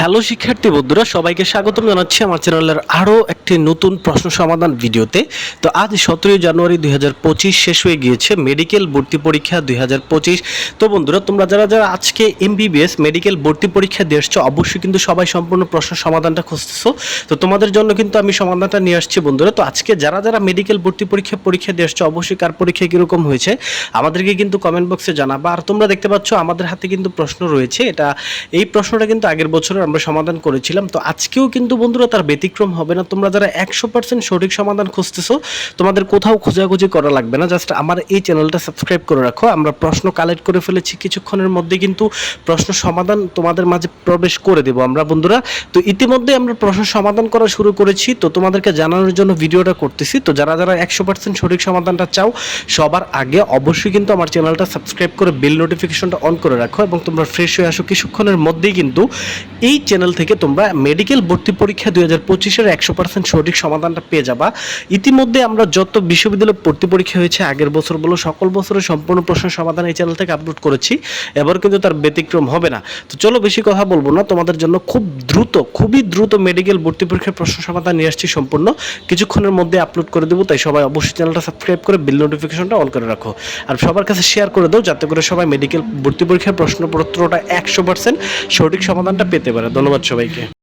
Hello শিক্ষার্থী বন্ধুরা, সবাইকে স্বাগতম জানাচ্ছি আমার চ্যানেলের আরও একটি নতুন প্রশ্ন সমাধান ভিডিওতে। তো আজ সতেরোই জানুয়ারি দুই হাজার পঁচিশ, শেষ হয়ে গিয়েছে মেডিকেল ভর্তি পরীক্ষা দুই হাজার পঁচিশ। তো বন্ধুরা, তোমরা যারা যারা আজকে এমবিবিএস মেডিকেল ভর্তি পরীক্ষা দিয়ে এসছো অবশ্যই কিন্তু সবাই সম্পূর্ণ প্রশ্ন সমাধানটা খুঁজতেছো। তো তোমাদের জন্য কিন্তু আমি সমাধানটা নিয়ে আসছি বন্ধুরা। তো আজকে যারা যারা মেডিকেল ভর্তি পরীক্ষা পরীক্ষা দিয়ে এসছো অবশ্যই কার পরীক্ষা কীরকম হয়েছে, আমাদেরকে কিন্তু কমেন্ট বক্সে জানাবা। আর তোমরা দেখতে পাচ্ছ, আমাদের হাতে কিন্তু প্রশ্ন রয়েছে। এটা, এই প্রশ্নটা কিন্তু আগের বছর আমরা সমাধান করেছিলাম। তো আজকেও কিন্তু বন্ধুরা তার ব্যতিক্রম হবে না। তোমরা যারা একশো পার্সেন্ট সঠিক সমাধান খুঁজতেছো, তোমাদের কোথাও খোঁজাখুঁজি করা লাগবে না। জাস্ট আমার এই চ্যানেলটা সাবস্ক্রাইব করে রাখো। আমরা প্রশ্ন কালেক্ট করে ফেলেছি। কিছুক্ষণের মধ্যে কিন্তু প্রশ্ন সমাধান তোমাদের মাঝে প্রবেশ করে দেবো আমরা বন্ধুরা। তো ইতিমধ্যে আমরা প্রশ্ন সমাধান করা শুরু করেছি। তো তোমাদেরকে জানানোর জন্য ভিডিওটা করতেছি। তো যারা যারা একশো পার্সেন্ট সঠিক সমাধানটা চাও, সবার আগে অবশ্যই কিন্তু আমার চ্যানেলটা সাবস্ক্রাইব করে বেল নোটিফিকেশনটা অন করে রাখো এবং তোমরা ফ্রেশ হয়ে আসো। কিছুক্ষণের মধ্যেই কিন্তু এই চ্যানেল থেকে তোমরা মেডিকেল ভর্তি পরীক্ষা দুই হাজার পঁচিশের একশো পার্সেন্ট সঠিক সমাধানটা পেয়ে যাবা। ইতিমধ্যে আমরা যত বিশ্ববিদ্যালয় ভর্তি পরীক্ষা হয়েছে, আগের বছর বলো, সকল বছরের সম্পূর্ণ প্রশ্ন সমাধান এই চ্যানেল থেকে আপলোড করেছি। এবার কিন্তু তার ব্যতিক্রম হবে না। তো চলো বেশি কথা বলব না, তোমাদের জন্য খুব দ্রুত, খুবই দ্রুত মেডিকেল ভর্তি পরীক্ষার প্রশ্ন সমাধান নিয়ে আসছি সম্পূর্ণ। কিছুক্ষণের মধ্যে আপলোড করে দেবো, তাই সবাই অবশ্যই চ্যানেলটা সাবস্ক্রাইব করে বিল নোটিফিকেশনটা অন করে রাখো। আর সবার কাছে শেয়ার করে দাও, যাতে করে সবাই মেডিকেল ভর্তি পরীক্ষার প্রশ্নপত্রটা একশো পার্সেন্ট সঠিক সমাধানটা পেতে পারে। ধন্যবাদ সবাইকে।